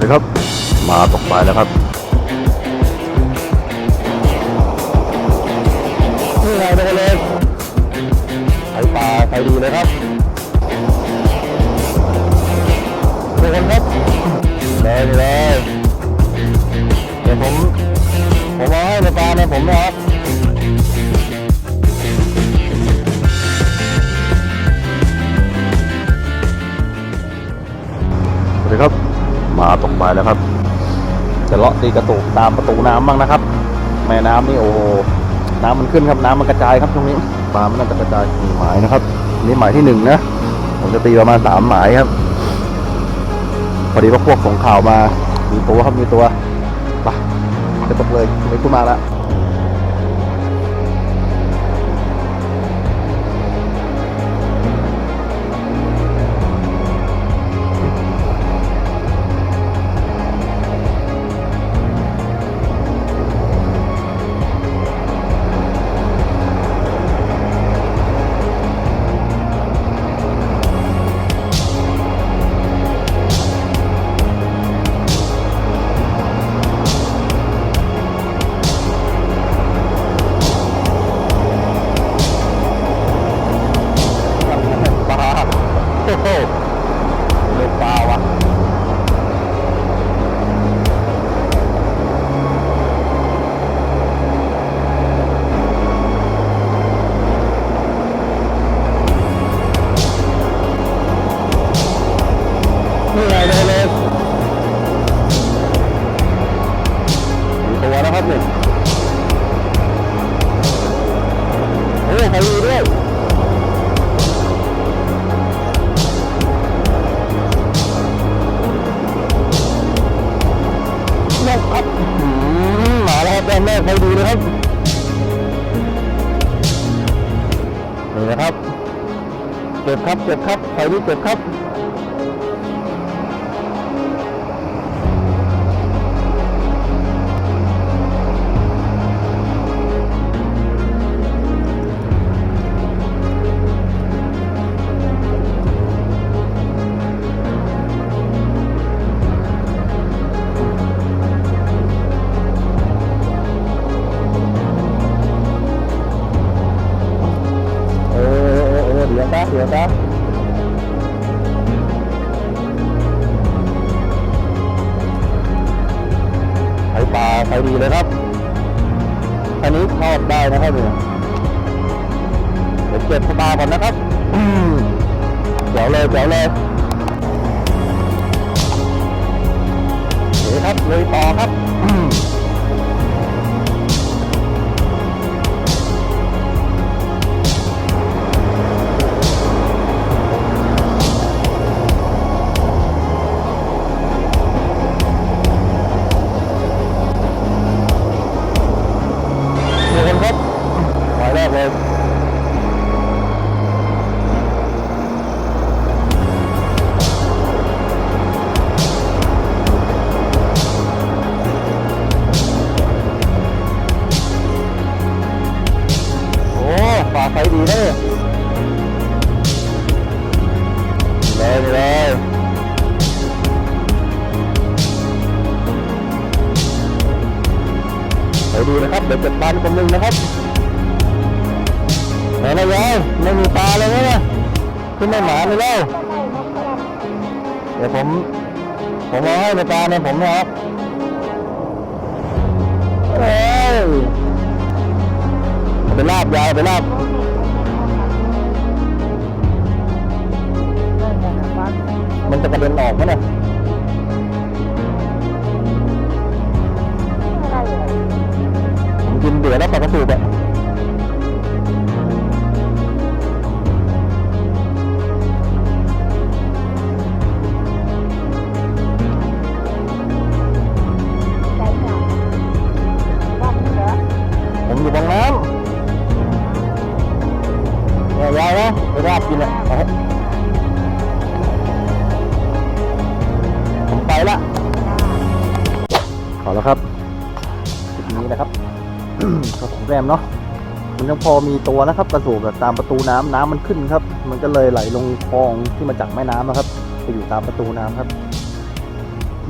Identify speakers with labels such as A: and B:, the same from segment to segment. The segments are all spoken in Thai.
A: เลยครับ มาตกปลาแล้วครับนี่ไงตัวเล็กไอปลาไฟดีเลยครับทุกคนครับเลยเลยเดี๋ยวผมผมเอาให้ในปลาเนี่ยผมนะครับสวัสดีครับ มาตกไปแล้วครับ จะเลาะตีกระตุกตามประตูน้ำบ้างนะครับ แม่น้ำนี่โอ้โหน้ำมันขึ้นครับน้ำมันกระจายครับตรงนี้ปลามันน่าจะกระจายมีหมายนะครับ นี่หมายที่หนึ่งนะผมจะตีประมาณสามหมายครับพอดีว่าพวกส่งข่าวมามีตัวครับมีตัวไปจะตกเลยไม่พูดมาแล้ว เครับแม่แม่ใครดูนะครับนี่นะครับ เก็บครับ เก็บครับใครดูเก็บครับ ดี๋ยวนะไฟป่าไฟดีเลยครับ อันนี้ทอดได้นะครับเนี่ยเดี๋ยวเก็บปลาก่อนนะครับ ดูนะครับ เดี๋ยวเก็บปลาอีกคนหนึ่งนะครับไหนนะยายไม่มีปลาเลยนะขึ้นไม่หมาเลยแล้วเดี๋ยวผม ผมเอาให้ในปลาเนี่ยผมนะครับเอ้ยเอาไปลาบยายเอาไปลาบมันจะกระเด็นออกไหมเนี่ย กินเบื่อแล้วปลากระสูบอะผมอยู่บางน้ำเนี่ยยายนะไปลาบกินอะเอาให้ผมไปละขอแล้วครับคลิปนี้นะครับ กระสุนแรมเนาะมันยังพอมีตัวนะครับ กระสูบแบบตามประตูน้ำน้ำมันขึ้นครับ มันก็เลยไหลลงคลองที่มาจากแม่น้ำนะครับไปอยู่ตามประตูน้ำครับ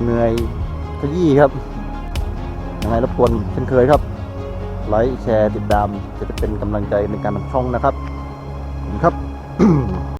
B: เหนื่อยขยี้ครับยังไงรบกวนเช่นเคยครับไลค์แชร์ติดตามจะเป็นกำลังใจในการทำช่องนะครับ